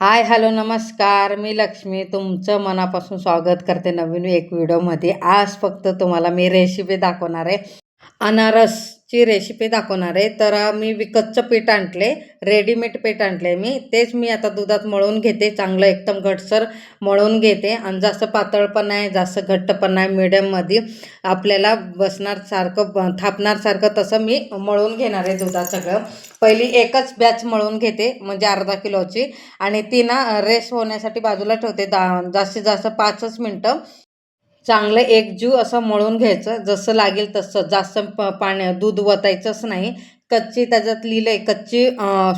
Hi hello नमस्कार. मी लक्ष्मी. तुमचं मनापासून स्वागत करते नवीन एक व्हिडिओमध्ये. आज फक्त तुम्हाला मी रेसिपी दाखवणार आहे. अनारस. ची रेसिपी दाखवणार आहे. तर मी विकतचं पीठ आणले रेडीमेड पीठ आणले मी. तेच मी आता दुधात मळून घेते. चांगलं एकदम घटसर मळून घेते. आणि जास्त पातळ पण नाही जास्त घट्ट पण नाही मिडियममध्ये आपल्याला बसणार सारखं थापणार सारखं तसं मी मळून घेणार आहे दुधात सगळं. पहिली एकच बॅच मळून घेते म्हणजे अर्धा किलोची. आणि ती ना रेस्ट होण्यासाठी बाजूला ठेवते. दा जास्तीत जास्त पाचच मिनटं. चांगलं एकजीव असं मळून घ्यायचं. जसं लागेल तसं. जास्त प पाण्या दूध वतायचंच नाही. कच्ची त्याच्यात लिहिलं आहे कच्ची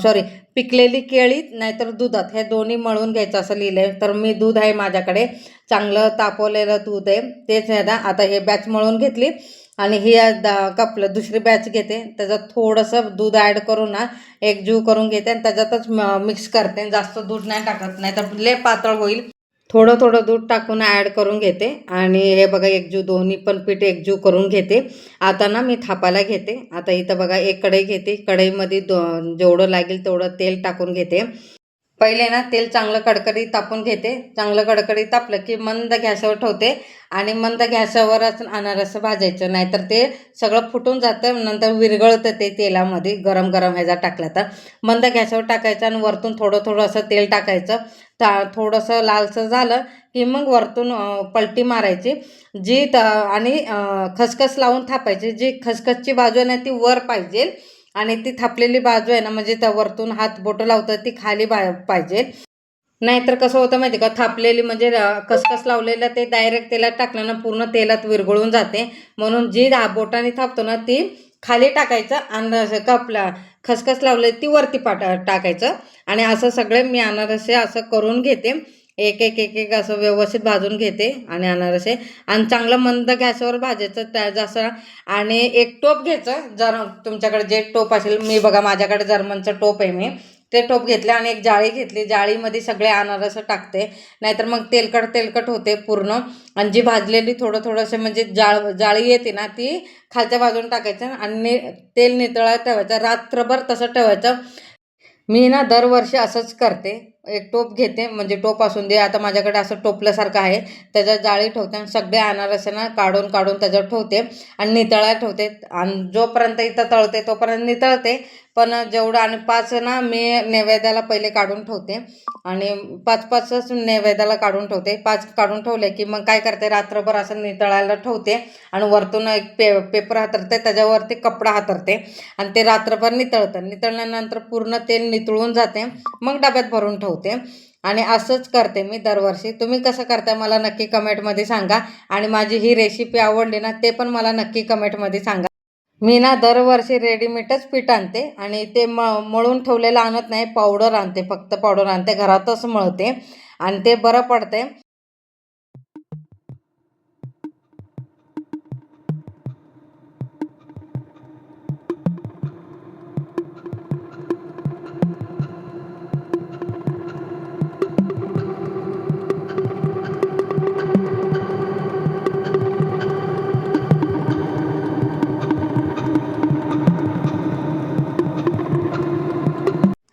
सॉरी पिकलेली केळी नाहीतर दुधात. हे दोन्ही मळून घ्यायचं असं लिहिलं आहे तर मी दूध आहे माझ्याकडे. चांगलं तापवलेलं दूध आहे. तेच आहे ना. आता हे बॅच मळून घेतली. आणि ही दा कपलं दुसरी बॅच घेते. त्याच्यात थोडंसं दूध ॲड करून ना. एक जीव करून घेते. आणि त्याच्यातच मिक्स करते. जास्त दूध नाही टाकत. नाही तर लय पातळ होईल. थोडं थोडं दूध टाकून ॲड करून घेते. आणि हे बघा एकजू दोन्ही पण पीठ एकजू करून घेते. आता ना मी थापायला घेते. आता इथं बघा एक कढई घेते. कढईमध्ये दो जेवढं लागेल तेवढं तेल टाकून घेते. पहिले ना तेल चांगलं कडकडीत तापून घेते. चांगलं कडकडीत तापलं की मंद गॅसवर ठेवते. आणि मंद गॅसवरच अनारस भाजायचं. नाहीतर ते सगळं फुटून जातं. नंतर विरघळतं ते तेलामध्ये. गरम गरम ह्याचा टाकला तर. मंद गॅसवर टाकायचं आणि वरतून थोडं थोडं असं तेल टाकायचं. ता थोडंसं लालसं झालं की मग वरतून पलटी मारायची. जी त आणि खसखस लावून थापायची. जी खसखसची बाजू आहे ना ती वर पाहिजे. आणि ती थापलेली बाजू आहे ना म्हणजे त्या वरतून हात बोटं लावतात ती खाली बा पाहिजे. नाहीतर कसं होतं माहिती का? थापलेली म्हणजे खसखस लावलेलं ते डायरेक्ट तेलात टाकलं ना पूर्ण तेलात विरघळून जाते. म्हणून जी दा बोटाने थापतो ना ती खाली टाकायचं आणि कपला खसखस लावले ती वरती पाटा टाकायचं. आणि असं सगळे मी अनारसे असं करून घेते. एक एक एक एक असं व्यवस्थित भाजून घेते आणि अनारसे. आणि चांगलं मंद गॅसवर भाजायचं त्या जसं आणि एक टोप घ्यायचं. जर तुमच्याकडे जे टोप असेल मी बघा माझ्याकडे जर्मनचं टोप आहे मी. ते टोप घेतले आणि एक जाळी घेतली. जाळीमध्ये सगळे अनारस टाकते. नाहीतर मग तेलकट तेलकट होते पूर्ण. आणि जी भाजलेली थोडं थोडंसं म्हणजे जाळ जाळी येते ना ती खालच्या बाजून टाकायचं आणि नि तेल नितळा ठेवायचं. रात्रभर तसं ठेवायचं. मी ना दरवर्षी असंच करते. एक टोप घेते. म्हणजे टोप असून दे आता माझ्याकडे असं टोपल्यासारखं आहे. त्याच्यात जाळी ठेवते आणि सगळे अनारसांना काढून काढून त्याच्यावर ठेवते आणि नितळा ठेवते. आणि जोपर्यंत इथं तळते तोपर्यंत नितळते. पण जेवढं आणि पाच ना मी नैवेद्याला पहिले काढून ठेवते. आणि पाच पाचच नैवेद्याला काढून ठेवते. पाच काढून ठेवले की मग काय करते? रात्रभर असं नितळायला ठेवते आणि वरतून एक पे पेपर हातरते त्याच्यावरती कपडा हातरते आणि ते रात्रभर नितळतं. नितळल्यानंतर पूर्ण तेल नितळून जाते. मग डब्यात भरून ठेवते. आणि असंच करते मी दरवर्षी. तुम्ही कसं करता मला नक्की कमेंटमध्ये सांगा. आणि माझी ही रेसिपी आवडली ना ते पण मला नक्की कमेंटमध्ये सांगा. मी ना दरवर्षी रेडीमेडच पीठ आणते आणि ते म मळून ठेवलेलं आणत नाही पावडर आणते फक्त पावडर आणते घरातच मळते आणि ते बरं पडते.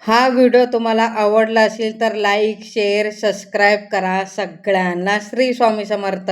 हा व्हिडिओ तुम्हाला आवडला असेल तर लाईक शेअर सबस्क्राईब करा. सगळ्यांना श्री स्वामी समर्थ.